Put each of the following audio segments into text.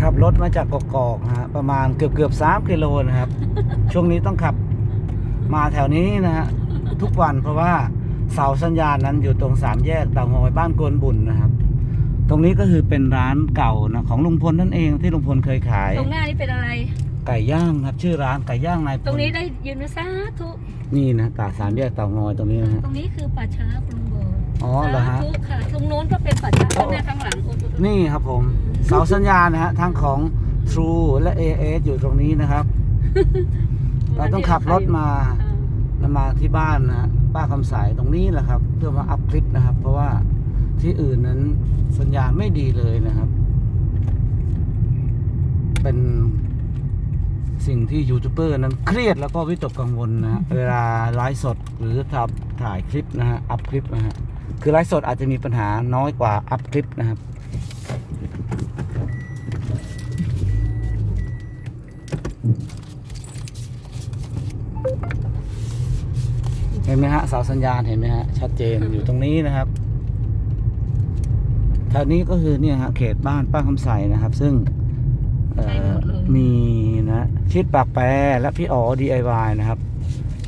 ขับรถมาจากกอกๆนะฮะประมาณเกือบเกือบสามกิโลนะครับ ช่วงนี้ต้องขับมาแถวนี้นะฮะทุกวันเพราะว่าเสาสัญญาณนั้นอยู่ตรงสามแยกเตางอยบ้านกวนบุญนะครับ ตรงนี้ก็คือเป็นร้านเก่านะของลุงพลนั่นเองที่ลุงพลเคยขาย ตรงหน้านี่เป็นอะไร ไก่ย่างครับ ชื่อร้านไก่ย่างนายพลตรงนี้ได้ยืนมาสาธุนี่นะตากสามแยกเตางอยตรงนี้นะฮะตรงนี้คือป่าช้าคุณลุงบอก อ๋อเหรอฮะ สาธุค่ะตรงโน้นก็เป็นป่าช้าข้างหน้าข้างหลังโอ้โหนี่ครับผม เสาสัญญาณนะฮะทั้งของ True และ AS อยู่ตรงนี้นะครับ เราต้องขับรถมาอ่าแล้วมาที่บ้านนะฮะป้าคำใสตรงนี้แหละครับ เพื่อมาอัพคลิปนะครับ เพราะว่าที่อื่นนั้นสัญญาณไม่ดีเลยนะครับ เป็นสิ่งที่ยูทูบเบอร์นั้นเครียดแล้วก็วิตกกังวลนะฮะเวลาไลฟ์สดหรือทำถ่ายคลิปนะฮะอัพคลิปนะฮะ คือไลฟ์สดอาจจะมีปัญหาน้อยกว่าอัพคลิปนะครับ เห็นไหมฮะเสาสัญญาณเห็นไหมฮะ ชัดเจนอยู่ตรงนี้นะครับแถวนี้ก็คือเนี่ยฮะเขตบ้านป้าคำใสนะครับ ซึ่งเอ่อมีนะชิดปากแปรและพี่อ๋อ DIY นะครับ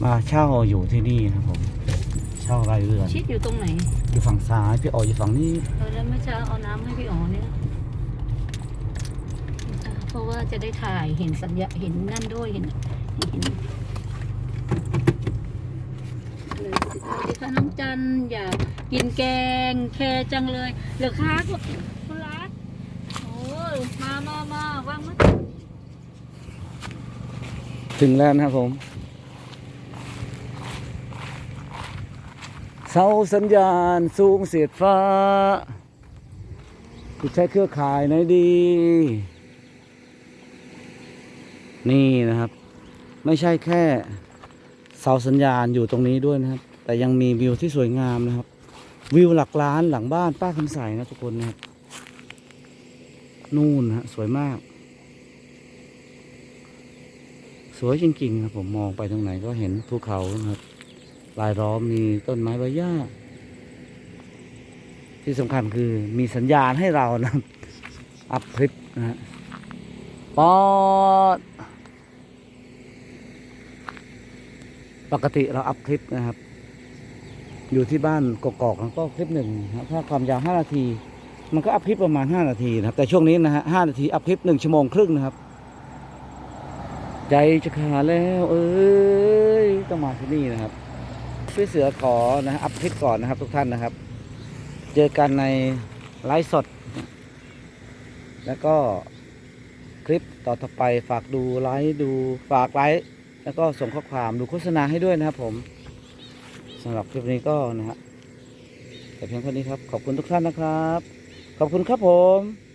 มาเช่าอยู่ที่นี่ครับผมเช่ารายเรือนชิดอยู่ตรงไหนอยู่ฝั่งซ้ายพี่อ๋ออยู่ฝั่งนี้เออแล้วเมื่อเช้าเอาน้ำให้พี่อ๋อเนี่ยเพราะว่าจะได้ถ่ายเห็นสัญญาเห็นนั่นด้วยเห็นเห็นเลยสวัสดีค่ะน้องจันอยากกินแกงแคจังเลยเหลือค้าคุณคุณรักโอ้ยมามามาว่างมั้ยถึงแล้วนะครับผม เสาสัญญาณสูงเสียดฟ้าคุณใช้เครือข่ายไหนดี นี่นะครับ ไม่ใช่แค่เสาสัญญาณอยู่ตรงนี้ด้วยนะครับ แต่ยังมีวิวที่สวยงามนะครับ วิวหลักล้านหลังบ้านป้าคำใสนะทุกคนนะครับ นู่นฮะสวยมาก สวยจริงๆครับผมมองไปตรงไหนก็เห็นภูเขานะครับ รายล้อมมีต้นไม้ใบหญ้า ที่สำคัญคือมีสัญญาณให้เรานะอัพคลิปนะฮะปอดปกติเราอัพคลิปนะครับ อยู่ที่บ้านกอกๆก็คลิปหนึ่งนะครับถ้าความยาว5นาที มันก็อัพคลิปประมาณ5นาทีนะครับ แต่ช่วงนี้นะฮะ5นาทีอัพคลิป1ชั่วโมงครึ่งนะครับ ใจจะขาดแล้ว เอ้ยต้องมาที่นี่นะครับ พี่เสือขอนะอัพคลิปก่อนนะครับทุกท่านนะครับ เจอกันในไลฟ์สด แล้วก็คลิปต่อๆไปฝากดูไลฟ์ดูฝากไลฟ์แล้วก็ส่งข้อความดูโฆษณาให้ด้วยนะครับผมสำหรับคลิปนี้ก็นะฮะแต่เพียงเท่านี้ครับ ขอบคุณทุกท่านนะครับ ขอบคุณครับผม